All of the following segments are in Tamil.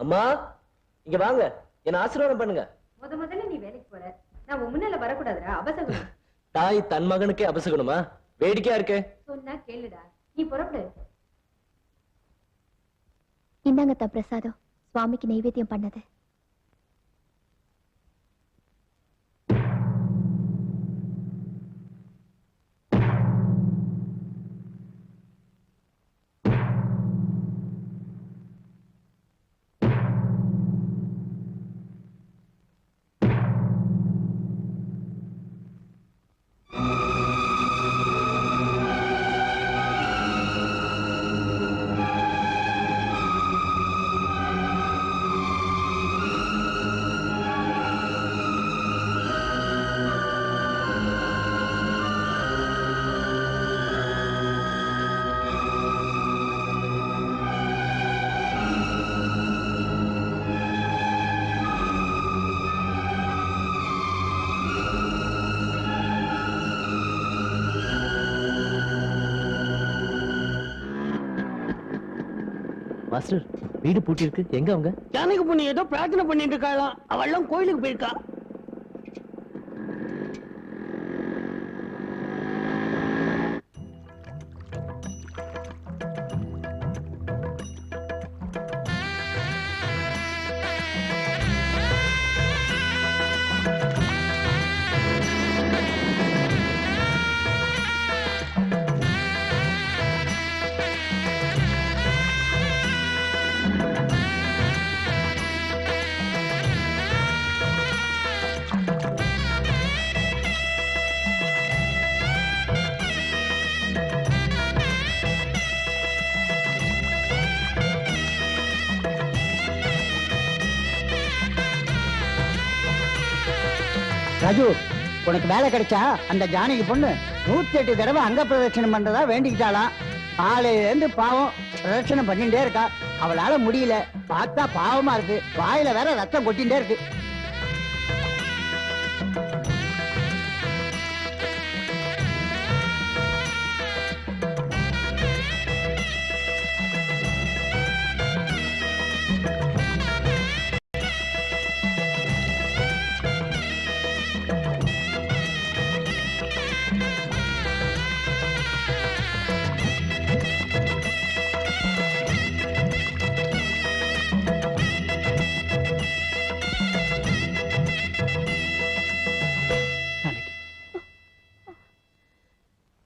அம்மா இங்க வாங்க. என்ன ஆசீர்வாதம் பண்ணுங்க. முத முதல்ல நீ வேலைக்கு போற. நான் உன் முன்னால வரக்கூடாதுடா. அபசகுணம். தாய் தன் மகனுக்கே அபசகணுமா? வேடிக்கையா இருக்கு. சொன்னா கேளுடா. நீ புறப்படு. இந்தாங்கத்தா பிரசாதம். சுவாமிக்கு நைவேத்தியம் பண்ணது. மாஸ்டர் வீடு பூட்டி இருக்கு எங்க அவங்க? ஜானகி பொண்ணு ஏதோ பிரார்த்தனை பண்ணிட்டு இருக்காளாம். அவெல்லாம் கோயிலுக்கு போயிருக்கா. ராஜு உனக்கு வேலை கிடைச்சா அந்த ஜானகி பொண்ணு நூத்தி எட்டு தடவை அங்க பிரதட்சணம் பண்றதா வேண்டிக்கிட்டாலாம் காலையிலேருந்து பாவம் பிரதட்சணம் பண்ணிட்டே இருக்கா. அவளால முடியல. பார்த்தா பாவமா இருக்கு. வாயில வேற ரத்தம் கொட்டிட்டே இருக்கு.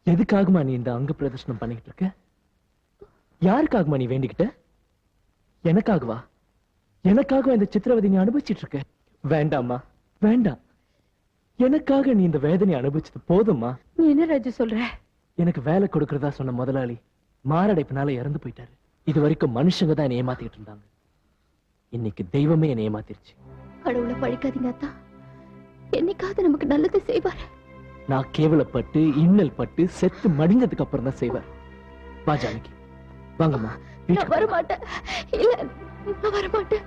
எதுக்காகமா நீ இந்த அங்க பிரதர்ஷனம் பண்ணிக்கிட்டு இருக்க? யாருக்காகமா நீ வேண்டிக்கிட்ட? எனக்காகவா? எனக்காக இந்த சித்திரவதை நீ அனுபவிச்சிட்டு இருக்க? வேண்டாம்மா வேண்டாம். எனக்காக நீ இந்த வேதனை அனுபவிச்சது போதும்மா. நீ என்ன ராஜு சொல்ற? எனக்கு வேலை கொடுக்கறதா சொன்ன முதலாளி மாரடைப்புனால இறந்து போயிட்டாரு. இது வரைக்கும் மனுஷங்க தான் என்னை ஏமாத்திட்டு இருந்தாங்க. இன்னைக்கு தெய்வமே என்னை ஏமாத்திருச்சு. கடவுளை பழிக்காதீங்க அத்தா. என்னைக்காவது நமக்கு நல்லது செய்வார். நான் கேவலப்பட்டு இன்னல் பட்டு செத்து மடிஞ்சதுக்கு அப்புறம் தான் செய்வார் வா ஜானகி. வாங்கம்மா நான் வீட்டுக்கு வர மாட்டேன் இல்ல நான் வர மாட்டேன்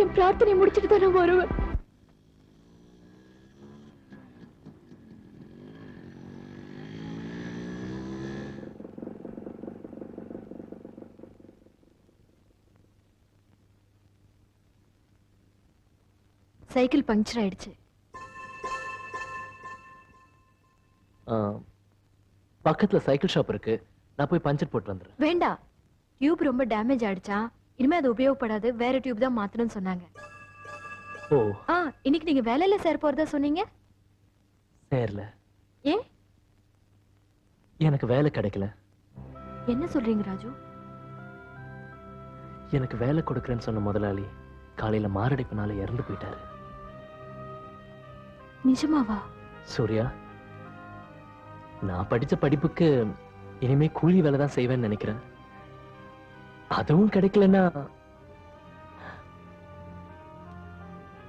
என் பிரார்த்தனை முடிச்சிட்டு தான் நான் வருவேன். சைக்கிள் பஞ்சர் ஆயிடுச்சு. பக்கத்துல சைக்கிள் ஷாப் இருக்கு. நான் போய் பஞ்சர் போட்டு வந்துடுறேன். வேண்டாம் டியூப் ரொம்ப டேமேஜ் ஆயிடுச்சா? இனிமே அது உபயோகப்படாது. வேற டியூப் தான் மாத்தணும்னு சொன்னாங்க. ஓ. ஆ இன்னைக்கு நீங்க வேலையில சேர போறதா சொன்னீங்க? சேரல. ஏன் எனக்கு வேலை கிடைக்கல. என்ன சொல்றீங்க ராஜு? எனக்கு வேலை கொடுக்கறேன்னு சொன்ன முதலாளி காலையில மாரடைப்புனால இறந்து போயிட்டாரு. நிஜமாவா? சூர்யா நான் படிச்ச படிப்புக்கு இனிமே கூலி வேலை தான் செய்வேன்னு நினைக்கிறேன். அதுவும் கிடைக்கலன்னா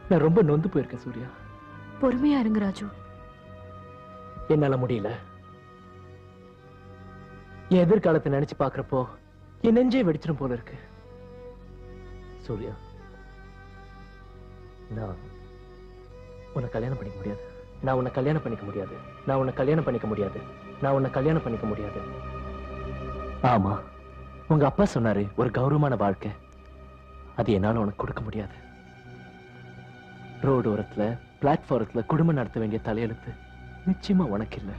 நான் ரொம்ப நொந்து போயிருக்கேன் சூர்யா. பொறுமையா இருங்க ராஜு. என்னால முடியல. என் எதிர்காலத்தை நினைச்சு பாக்குறப்போ என் நெஞ்சே வெடிச்சிடும் போல இருக்கு. சூர்யா நான் உன்னை கல்யாணம் பண்ணிக்க முடியாது. நான் உன்னை கல்யாணம் பண்ணிக்க முடியாது. நான் உன்னை கல்யாணம் பண்ணிக்க முடியாது. நான் உன்னை கல்யாணம் பண்ணிக்க முடியாது. ஆமா. உங்க அப்பா சொன்னாரு ஒரு கௌரவமான வாழ்க்கை. அது என்னால உனக்கு கொடுக்க முடியாது. ரோடு ஓரத்துல பிளாட்ஃபாரத்துல குடும்பம் நடத்த வேண்டிய தலையெழுத்து நிச்சயமா உனக்கு இல்ல.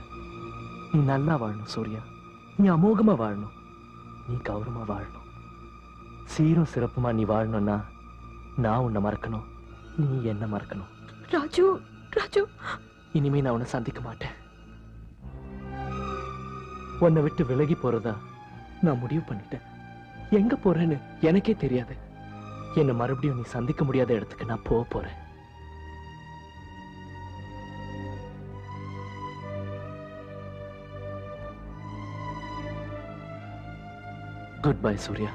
நீ நல்லா வாழணும் சூர்யா. நீ அமோகமா வாழணும். நீ கௌரவமா வாழணும். சீரும் சிறப்புமா நீ வாழணும்னா நான் உன்னை மறக்கணும். நீ என்ன மறக்கணும். ராஜு ராஜு. இனிமே நான் உன்னை சந்திக்க மாட்டேன். உன்னை விட்டு விலகி போறதா நான் முடிவு பண்ணிட்டேன். எங்க போறேன்னு எனக்கே தெரியாது. என்ன மறுபடியும் நீ சந்திக்க முடியாத இடத்துக்கு நான் போக போறேன். Good bye Surya.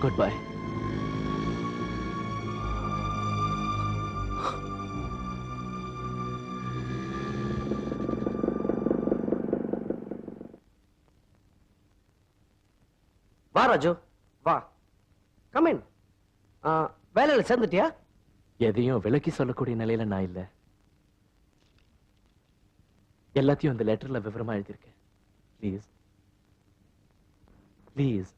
Good bye வா ராஜு. வா. கமின் வேலையில சேர்ந்துட்டியா? எதையும் விளக்கி சொல்லக்கூடிய நிலையில நான் இல்ல. எல்லாத்தையும் இந்த லெட்டர்ல விவரமா எழுதியிருக்கேன். Please please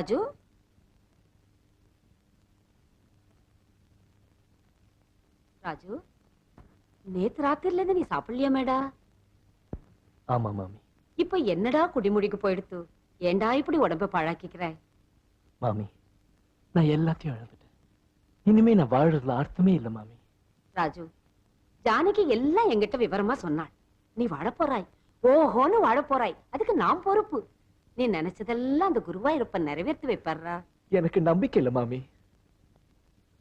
Raju. ராஜு நேத்து ராத்திரில இருந்து நீ சாப்பிடலையா மேடா? ஆமா மாமி. இப்ப என்னடா குடிமுடிக்கு போயிடுத்து? ஏண்டா இப்படி உடம்ப பாழாக்கிக்கிற? மாமி நான் எல்லாத்தையும் எழுதிட்டேன் இனிமே நான் வாழறதுல அர்த்தமே இல்ல மாமி. ராஜு ஜானகி எல்லாம் என்கிட்ட விவரமா சொன்னாள். நீ வாழப் போறாய். ஓஹோன்னு வாழப் போறாய். அதுக்கு நான் பொறுப்பு. நீ நினைச்சதெல்லாம் அந்த குருவாயூரப்பன் நிறைவேற்றி வைப்பாரா எனக்கு நம்பிக்கை இல்ல மாமி.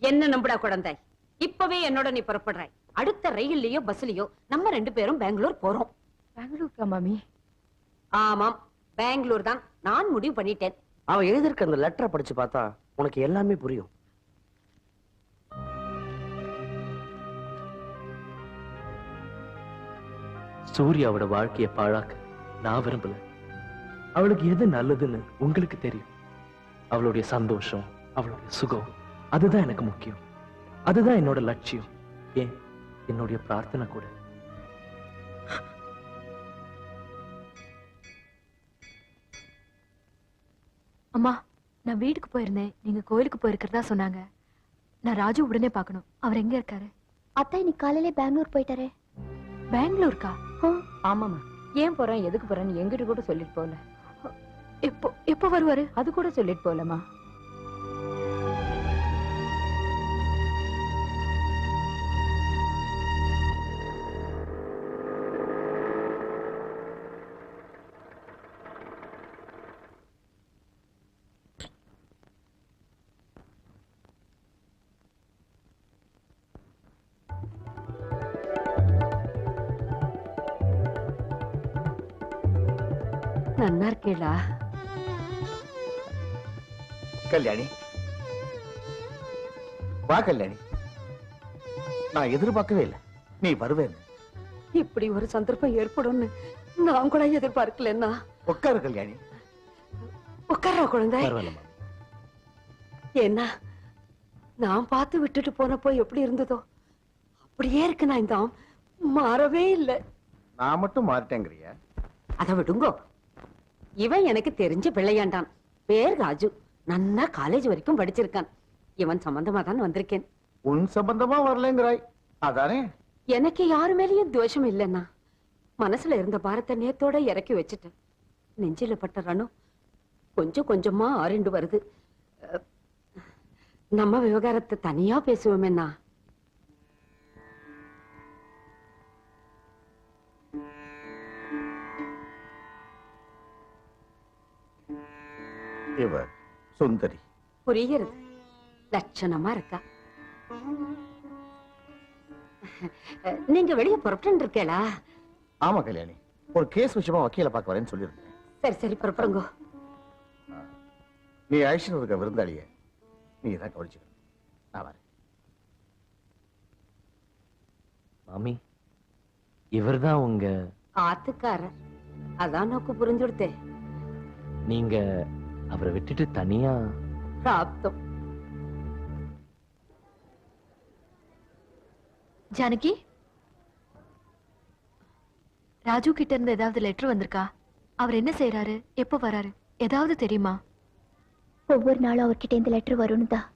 என்ன நம்புடா குழந்தை? இப்பவே என்னோட நீ புறப்படுறாய். அடுத்த ரயில்லயோ பஸ்லயோ நம்ம ரெண்டு பேரும் பெங்களூர் போறோம். பெங்களூருக்கா மாமி? ஆமாம் பெங்களூர் தான். நான் முடிவு பண்ணிட்டேன். அவன் எழுதியிருக்க அந்த லெட்டரை படிச்சு பார்த்தா உனக்கு எல்லாமே புரியும். சூர்யாவோட வாழ்க்கையை பாழாக்க நான் விரும்பல. அவளுக்கு எது நல்லதுன்னு உங்களுக்கு தெரியும். அவளுடைய சந்தோஷம் அவளுடைய சுகம் அதுதான் எனக்கு முக்கியம். அதுதான் என்னோட லட்சியம். ஏன்? என்னுடைய பிரார்த்தனை கூட. அம்மா நான் வீட்டுக்கு போயிருந்தேன். நீங்க கோயிலுக்கு போயிருக்கிறதா சொன்னாங்க. நான் ராஜு உடனே பார்க்கணும். அவர் எங்க இருக்காரு? அத்தா இன்னைக்கு காலையில பெங்களூர் போயிட்டாரே. பெங்களூருக்கா? ஆமாமா ஏன் போறேன்? எதுக்கு போறேன்னு எங்கிட்ட கூட சொல்லிட்டு போல எப்போ எப்போ வருவாரு? அது கூட சொல்லிட்டு போலமா நன்னா இருக்கேளா? கல்யாணி. வா கல்யாணி. நான் எதிர்பார்க்கவே இல்லை. நீ வருவேன்னு. இப்படி ஒரு சந்தர்ப்பம் ஏற்படும்னு நான் கூட எதிர்பார்க்கலன்னா உட்காரு கல்யாணி. உட்கார்றா குழந்தை. ஏன்னா நான் பார்த்து விட்டுட்டு போனப்போ எப்படி இருந்ததோ அப்படியே இருக்கு நான் இந்த. மாறவே இல்லை. நான் மட்டும் மாறிட்டேங்கிறியா. அதை விடுங்கோ. இவன் எனக்கு தெரிஞ்ச பிள்ளையாண்டான். பேர் ராஜு. நன்னா காலேஜ் வரைக்கும் படிச்சிருக்கான். இவன் சம்பந்தமா தான் வந்திருக்கேன். உன் சம்பந்தமா வரலங்கிறாய். அதானே? எனக்கு யாரு மேலயும் துவேஷம் இல்லைன்னா மனசுல இருந்த பாரத்தை நேத்தோட இறக்கி வச்சுட்டேன். நெஞ்சில பட்ட ரணம் கொஞ்சம் கொஞ்சமா ஆறிண்டு வருது. நம்ம விவகாரத்தை தனியா பேசுவோமேண்ணா. இவ சுந்தரி. புரிகிறது. லட்சணமா இருக்கா. நீங்க வெளிய புறப்பட்டு இருக்கேளா? ஆமா கல்யாணி. ஒரு கேஸ் விஷயமா வக்கீல பார்க்க வரேன்னு சொல்லியிருந்தேன். சரி சரி புறப்படுங்கோ. நீ அழிச்சுட்டு இருக்க விருந்தாளிய. நீ தான் கவனிச்சுக்க நான் வரேன். மாமி இவர்தான் உங்க ஆத்துக்காரர். அதான் நோக்கு புரிஞ்சுடுத்தே நீங்க அவரை விட்டுட்டு தனியா? பிராப்தம் ஜானகி? ராஜு கிட்ட இருந்து ஏதாவது லெட்டர் வந்திருக்கா? அவர் என்ன செய்யறாரு எப்போ வராரு? ஏதாவது தெரியுமா? ஒவ்வொரு நாளும் அவர்கிட்ட இந்த லெட்டர் வரும்னு தான்.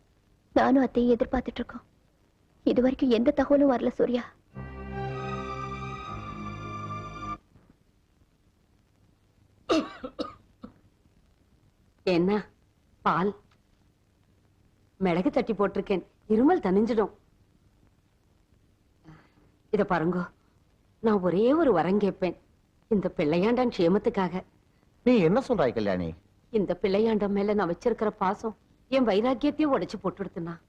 நானும் அத்தையும் எதிர்பார்த்துட்டு இருக்கோம். இது வரைக்கும் எந்த தகவலும் வரல சூர்யா. என்ன? பால். மிளகு தட்டி போட்டிருக்கேன். இருமல் தணிஞ்சிடும். இத பாருங்க நான் ஒரே ஒரு வரம் கேட்பேன். இந்த பிள்ளையாண்டான் க்ஷேமத்துக்காக. நீ என்ன சொல்றாய் கல்யாணி? இந்த பிள்ளையாண்டம் மேல நான் வச்சிருக்கிற பாசம் என் வைராக்கியத்தையும் உடைச்சு போட்டுடுத்துனா.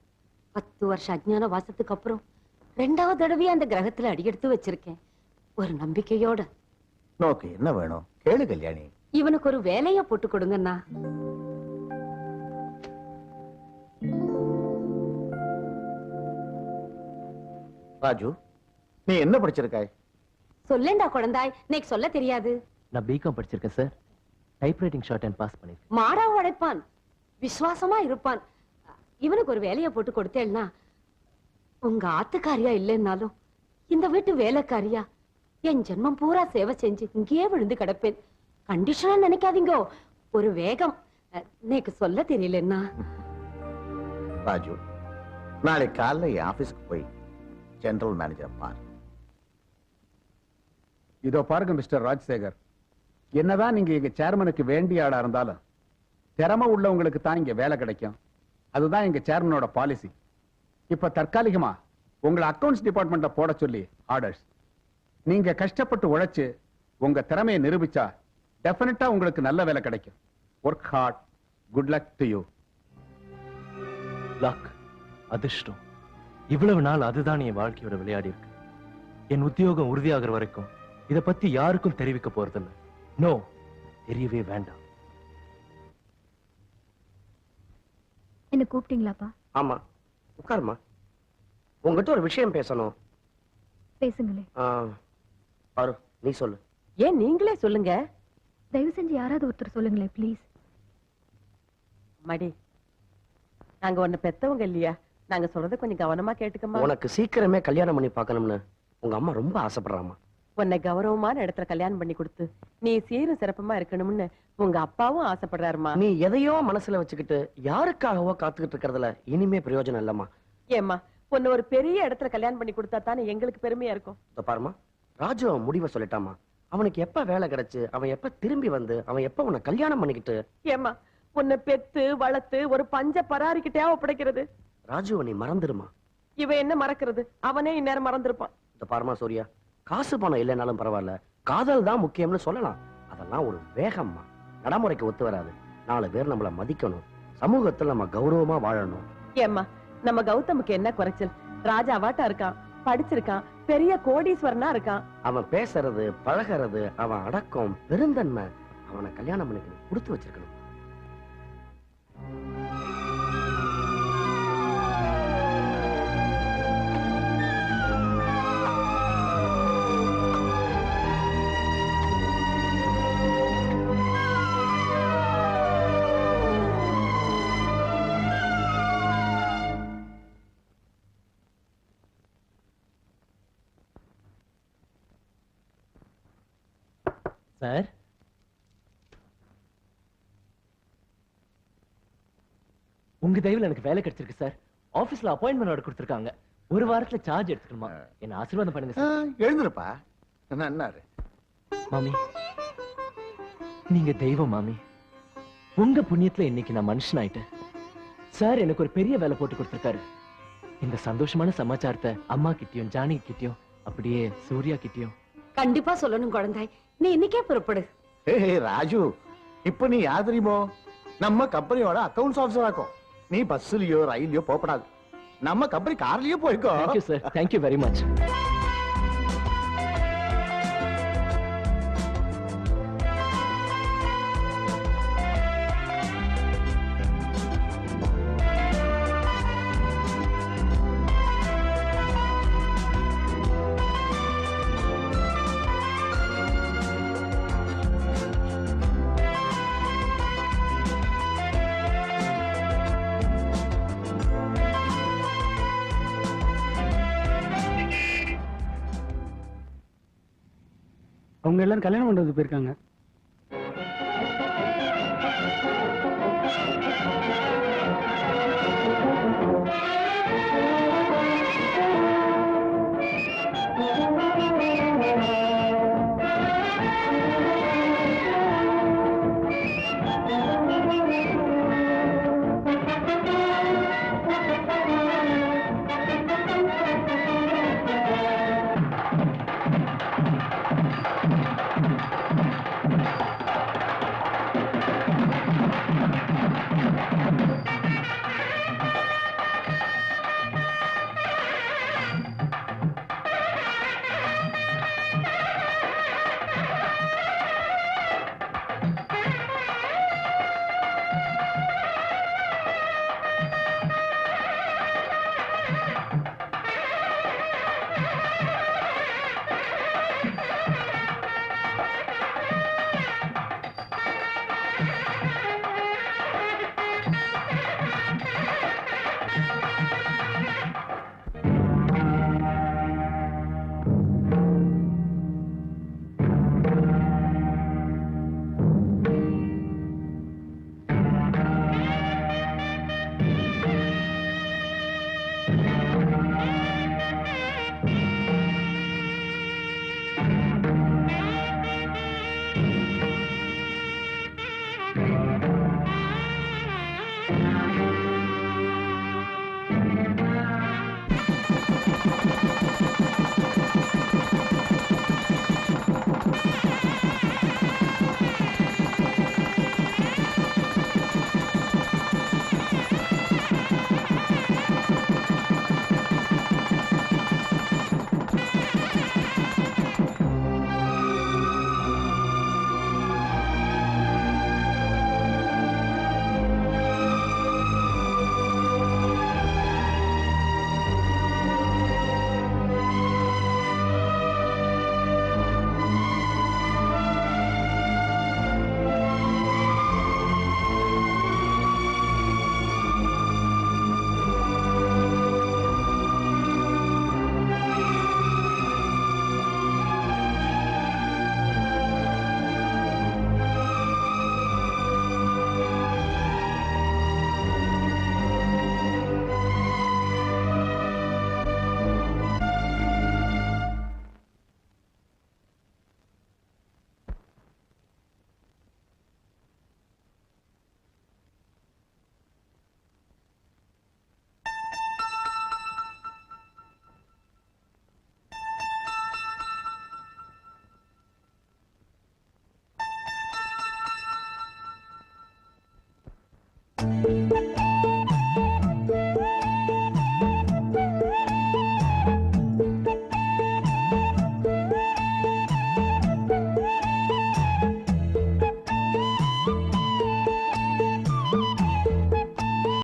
பத்து வருஷம் அஜ்ஞான வாசத்துக்கு அப்புறம் ரெண்டாவது தடவையா அந்த கிரகத்துல அடியெடுத்து வச்சிருக்கேன். ஒரு நம்பிக்கையோட. நோக்கு என்ன வேணும்? கேளு கல்யாணி. இவனுக்கு ஒரு வேலையா போட்டு கொடுங்கண்ணா. ராஜு நீ என்ன படிச்சிருக்காய்? சொல்லேண்டா குழந்தாய் நேக்கு சொல்ல தெரியாது. நான் பிகாம் படிச்சிருக்கேன் sir typewriting shorthand pass பண்ணிருக்கேன். மாடா உழைப்பான் விசுவாசமா இருப்பான். இவனுக்கு ஒரு வேலையை போட்டு கொடுத்தேன்னா உங்க ஆத்துக்காரியா இல்லைன்னாலும் இந்த வீட்டு வேலைக்காரியா என் ஜென்மம் பூரா சேவை செஞ்சு இங்கேயே விழுந்து கிடப்பேன். கண்டிஷனா நினைக்காதீங்க. ஒரு வேகம். நேக்கு சொல்ல தெரியலன்னா. ராஜு நாளை காலைல என் ஆபீஸ்க்கு போய் ஜெனரல் மேனேஜர் பார். இதோ பாருங்க மிஸ்டர் ராஜசேகர். என்னதான் நீங்க எங்க சேர்மனுக்கு வேண்டிய ஆளா இருந்தாலும் திறமை உள்ளவங்களுக்கு தான் இங்க வேலை கிடைக்கும். அதுதான் எங்க சேர்மனோட பாலிசி இப்ப தற்காலிகமா உங்களை அக்கவுண்ட்ஸ் டிபார்ட்மெண்ட்ல போட சொல்லி ஆர்டர்ஸ் நீங்க கஷ்டப்பட்டு உழைச்சு உங்க திறமையை நிரூபிச்சா டெஃபினட்டா உங்களுக்கு நல்ல வேலை கிடைக்கும். Work hard good luck to you luck அதிர்ஷ்டம். இவ்வளவு நாள் அதுதான் என் வாழ்க்கையோட விளையாடி இருக்கு. என் உத்தியோகம் உறுதியாகிற வரைக்கும் இத பத்தி யாருக்கும் தெரிவிக்க போறதில்ல. நோ தெரியவே வேண்டாம். என்ன கூப்பிட்டீங்களாப்பா? ஆமா. உட்காருமா. உங்ககிட்ட ஒரு விஷயம் பேசணும். பேசுங்களே. ஆ, பாரு நீ சொல்லு. ஏன் நீங்களே சொல்லுங்க? தயவு செஞ்சு யாராவது ஒருத்தர் சொல்லுங்களேன் ப்ளீஸ் மடி நாங்க உன்னை பெத்தவங்க இல்லையா? நாங்க சொல்றத கொஞ்சம் கவனமா கேட்டுக்கமா உனக்கு சீக்கிரமே கல்யாணம் பண்ணி பார்க்கணும்னு உங்க அம்மா ரொம்ப ஆசைப்படுறாமா உன்னை கௌரவமான இடத்துல கல்யாணம் பண்ணி கொடுத்து நீ சீரும் சிறப்புமா இருக்கணும்னு உங்க அப்பாவும் ஆசைப்படுறாருமா. நீ எதையோ மனசுல வச்சுக்கிட்டு யாருக்காகவோ காத்துக்கிட்டு இருக்கிறதுல இனிமே பிரயோஜனம் இல்லம்மா. ஏம்மா உன்னை ஒரு பெரிய இடத்துல கல்யாணம் பண்ணி கொடுத்தா தானே எங்களுக்கு பெருமையா இருக்கும். இதோ பாருமா ராஜு அவன் முடிவை சொல்லிட்டாமா அவனுக்கு எப்ப வேலை கிடைச்சு அவன் எப்ப திரும்பி வந்து அவன் எப்ப உன்னை கல்யாணம் பண்ணிக்கிட்டு ஏம்மா உன்னை பெத்து வளர்த்து ஒரு பஞ்ச பராரிக்கிட்டே ஒப்படைக்கிறது ராஜுவை நீ மறந்துடுமா? இவன் என்ன மறக்கிறது? அவனே இந்நேரம் மறந்திருப்பான். இந்த பாருமா சூர்யா காசு பணம் இல்லைனாலும் பரவாயில்ல. காதல் தான் முக்கியம்னு சொல்லலாம். அதெல்லாம் ஒரு வேகம்மா. நடைமுறைக்கு ஒத்து வராது. நாலு பேர் நம்மள மதிக்கணும். சமூகத்துல நம்ம கௌரவமா வாழணும். ஏம்மா நம்ம கௌதமுக்கு என்ன குறைச்சல்? ராஜாவாட்டா இருக்கான் படிச்சிருக்கான் பெரிய கோடீஸ்வரனா இருக்கான். அவன் பேசுறது பழகிறது அவன் அடக்கம் பெருந்தன்மை அவனை கல்யாணம் பண்ணிக்கணும் கொடுத்து வச்சிருக்கணும். சார். உங்க தயவுல எனக்கு வேலை கிடைச்சிருக்கு சார். ஆபீஸ்ல அப்பாயின்மெண்ட் ஆர்டர் கொடுத்திருக்காங்க. ஒரு வாரத்துல சார்ஜ் எடுத்துக்கணுமா? என்ன ஆசீர்வாதம் பண்ணுங்க சார். எழுந்துருப்பா. நன்னாரு மாமி நீங்க தெய்வம் மாமி. உங்க புண்ணியத்துல இன்னைக்கு நான் மனுஷன் ஆயிட்டேன். சார் எனக்கு ஒரு பெரிய வேலை போட்டு கொடுத்திருக்காரு. இந்த சந்தோஷமான சமாச்சாரத்தை அம்மா கிட்டயும் ஜானகி கிட்டயும் அப்படியே சூர்யா கிட்டயும் கண்டிப்பா சொல்லணும் குழந்தாய். நீ இன்னைக்கே புறப்படு. ஏய் ராஜு இப்ப நீ யார் தெரியுமோ நம்ம கம்பெனியோட அக்கவுண்ட்ஸ் ஆஃபீஸர் ஆக்கும். நீ பஸ்லயோ ரயிலையோ போகப்படாது நம்ம கம்பெனி கார்லயோ போய்க்கோ. Thank you sir thank you very much அவங்க எல்லாரும் கல்யாணம் பண்றது போயிருக்காங்க.